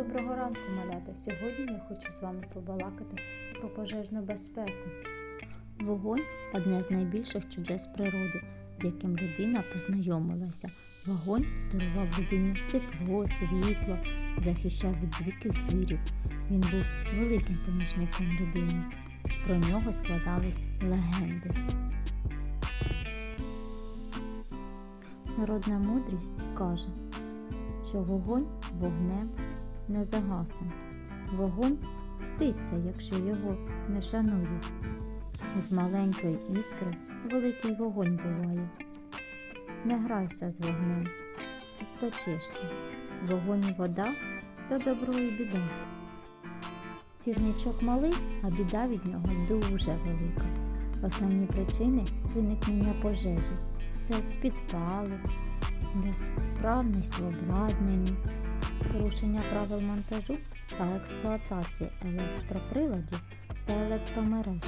Доброго ранку, малята! Сьогодні я хочу з вами побалакати про пожежну безпеку. Вогонь одне з найбільших чудес природи, з яким людина познайомилася. Вогонь дарував людині тепло, світло, захищав від диких звірів. Він був великим помічником людини. Про нього складались легенди. Народна мудрість каже, що вогонь вогнем не загасе. Вогонь ститься, якщо його не шанують. З маленької іскри великий вогонь буває. Не грайся з вогнем, підпечешся. Вогонь і вода то добро і біда. Сірничок малий, а біда від нього дуже велика. Основні причини виникнення пожежі це підпали, несправність в обладнанні, порушення правил монтажу та експлуатації електроприладів та електромереж,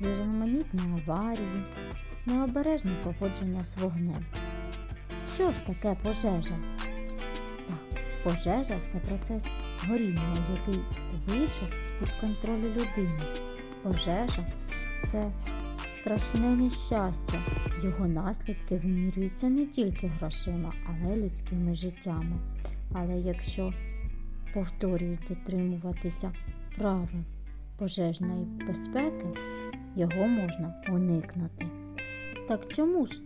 різноманітні аварії, необережне поводження з вогнем. Що ж таке пожежа? Так, пожежа це процес горіння, який вийшов з-під контролю людини. Пожежа це страшне нещастя. Його наслідки вимірюються не тільки грошима, але й людськими життями. Але якщо повторюють дотримуватися правил пожежної безпеки, його можна уникнути. Так чому ж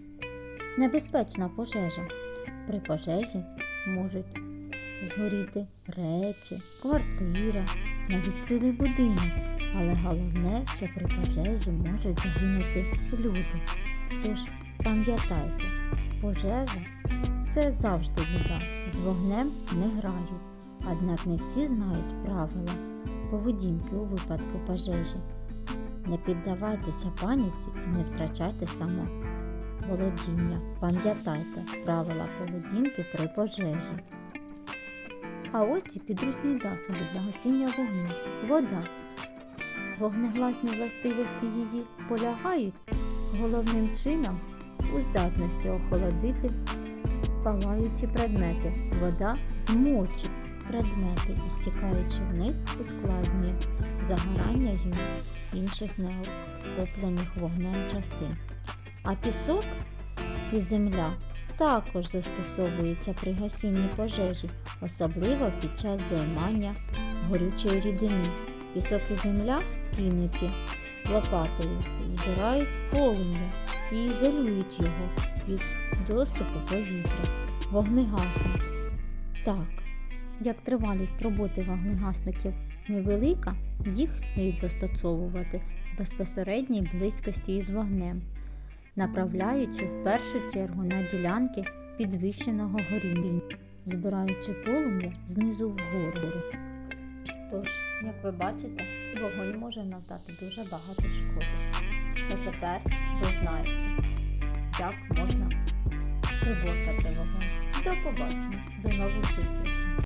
небезпечна пожежа? При пожежі можуть згоріти речі, квартира, навіть цілий будинок. Але головне, що при пожежі можуть загинути люди. Тож пам'ятайте, пожежа це завжди біда. З вогнем не грають. Однак не всі знають правила поведінки у випадку пожежі. Не піддавайтеся паніці і не втрачайте самоволодіння. Пам'ятайте правила поведінки при пожежі. А ось і підручні засоби для гасіння вогню. Вода. Вогнегласні властивості її полягають головним чином у здатності охолодити палаючі предмети. Вода змочить предмети і стікаючи вниз, ускладнює загорання їм інших неохоплених вогнем частин. А пісок і земля також застосовуються при гасінні пожежі, особливо під час займання горючої рідини. Пісок і земля кинуті лопатою, збирають полум'я і ізолюють його від доступу повітря. Вогнегасник. Так, як тривалість роботи вогнегасників невелика, їх слід застосовувати в безпосередній близькості із вогнем, направляючи в першу чергу на ділянки підвищеного горіння, збираючи полум'я знизу вгору. Тож, як ви бачите, вогонь може надати дуже багато шкоди. То тепер ви знаєте, як можна приборкати вогонь. До побачення, до нових зустрічей!